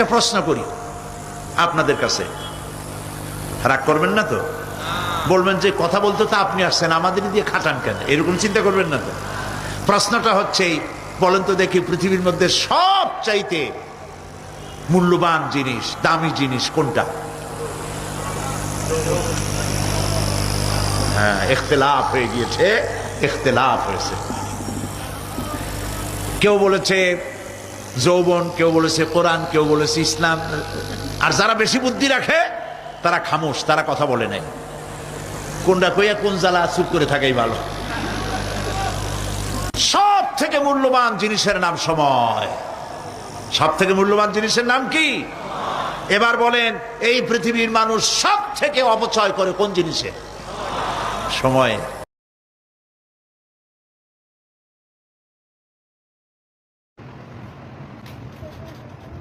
একটা প্রশ্ন করি আপনাদের কাছে। রাগ করবেন না তো? বলবেন যে কথা বলতে তো আপনি আসছেন, আমাদের দিয়ে খাটান কেন? এরকম চিন্তা করবেন না তো? প্রশ্নটা হচ্ছে বলেন তো দেখি পৃথিবীর মধ্যে সব চাইতে মূল্যবান জিনিস, দামি জিনিস কোনটা? হ্যাঁ ইখতলাফ হয়ে গিয়েছে ইখতলাফ হয়েছে। কেউ বলেছে যৌবন, কেউ বলেছে কোরআন, কেউ বলেছে ইসলাম। আর যারা বেশি বুদ্ধি রাখে, তারা খামোশ, তারা কথা বলে নাই। কোনটা কইয়া কোন জ্বালা চুপ করে থাকাই ভালো। সব থেকে মূল্যবান জিনিসের নাম সময়। সব থেকে মূল্যবান জিনিসের নাম কি? এবার বলেন, এই পৃথিবীর মানুষ সব থেকে অপচয় করে কোন জিনিসে? সময়।